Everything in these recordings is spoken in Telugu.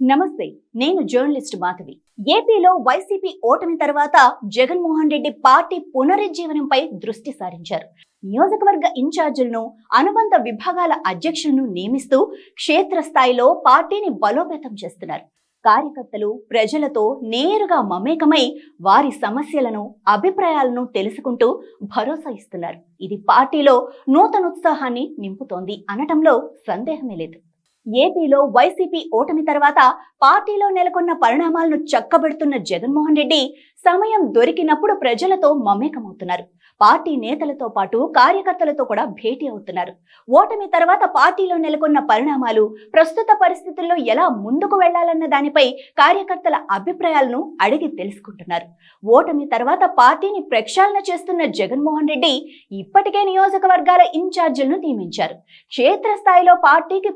నమస్తే నేను జర్నలిస్ట్ మాధవి. ఏపీలో వైసీపీ ఓటమి తర్వాత జగన్మోహన్ రెడ్డి పార్టీ పునరుజ్జీవనంపై దృష్టి సారించారు. నియోజకవర్గ ఇన్ఛార్జీలను అనుబంధ విభాగాల అధ్యక్షులను నియమిస్తూ క్షేత్రస్థాయిలో పార్టీని బలోపేతం చేస్తున్నారు. కార్యకర్తలు ప్రజలతో నేరుగా మమేకమై వారి సమస్యలను అభిప్రాయాలను తెలుసుకుంటూ భరోసా ఇస్తున్నారు. ఇది పార్టీలో నూతనోత్సాహాన్ని నింపుతోంది అనటంలో సందేహమే లేదు. ఏపీలో వైసీపీ ఓటమి తర్వాత పార్టీలో నెలకొన్న పరిణామాలను చక్కబెడుతున్న జగన్మోహన్ రెడ్డి సమయం దొరికినప్పుడు ప్రజలతో మమేకమవుతున్నారు. పార్టీ నేతలతో పాటు కార్యకర్తలతో కూడా భేటీ అవుతున్నారు. ఓటమి తర్వాత పార్టీలో నెలకొన్న పరిణామాలు ప్రస్తుత పరిస్థితుల్లో ఎలా ముందుకు వెళ్ళాలన్న దానిపై కార్యకర్తల అభిప్రాయాలను అడిగి తెలుసుకుంటున్నారు. ఓటమి తర్వాత పార్టీని ప్రక్షాళన చేస్తున్న జగన్మోహన్ రెడ్డి ఇప్పటికే నియోజకవర్గాల ఇన్ఛార్జీలను నియమించారు. క్షేత్రస్థాయిలో పార్టీకి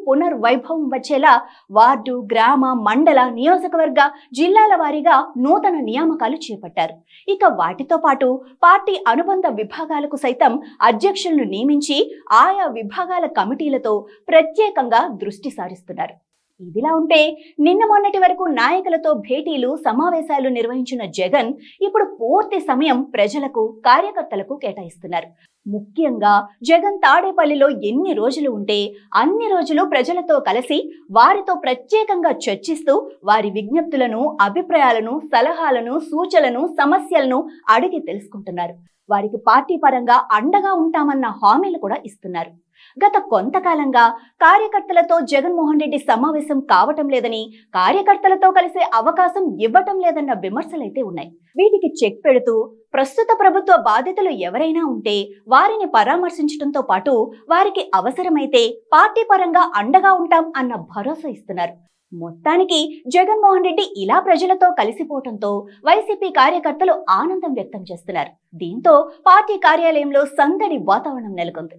పునర్వైభవం వచ్చేలా వార్డు గ్రామ మండల నియోజకవర్గ జిల్లాల వారీగా నూతన నియామకాలు చేపట్టారు. ఇక వాటితో పాటు పార్టీ అనుబంధ విభాగాలకు సైతం అధ్యక్షులను నియమించి ఆయా విభాగాల కమిటీలతో ప్రత్యేకంగా దృష్టి సారిస్తున్నారు. ఇదిలా ఉంటే నిన్న మొన్నటి వరకు నాయకులతో భేటీలు సమావేశాలు నిర్వహించిన జగన్ ఇప్పుడు పూర్తి సమయం ప్రజలకు కార్యకర్తలకు కేటాయిస్తున్నారు. ముఖ్యంగా జగన్ తాడేపల్లిలో ఎన్ని రోజులు ఉంటే అన్ని రోజులు ప్రజలతో కలిసి వారితో ప్రత్యేకంగా చర్చిస్తూ వారి విజ్ఞప్తులను అభిప్రాయాలను సలహాలను సూచనలను సమస్యలను అడిగి తెలుసుకుంటున్నారు. వారికి పార్టీ పరంగా అండగా ఉంటామన్న హామీలు కూడా ఇస్తున్నారు. గత కొంతకాలంగా కార్యకర్తలతో జగన్మోహన్ రెడ్డి సమావేశం కావటం లేదని కార్యకర్తలతో కలిసే అవకాశం ఇవ్వటం లేదన్న విమర్శలైతే ఉన్నాయి. వీటికి చెక్ పెడుతూ ప్రస్తుత ప్రభుత్వ బాధితులు ఎవరైనా ఉంటే వారిని పరామర్శించడంతో పాటు వారికి అవసరమైతే పార్టీ పరంగా అండగా ఉంటాం అన్న భరోసా ఇస్తున్నారు. మొత్తానికి జగన్మోహన్ రెడ్డి ఇలా ప్రజలతో కలిసిపోవడంతో వైసీపీ కార్యకర్తలు ఆనందం వ్యక్తం చేస్తున్నారు. దీంతో పార్టీ కార్యాలయంలో సందడి వాతావరణం నెలకొంది.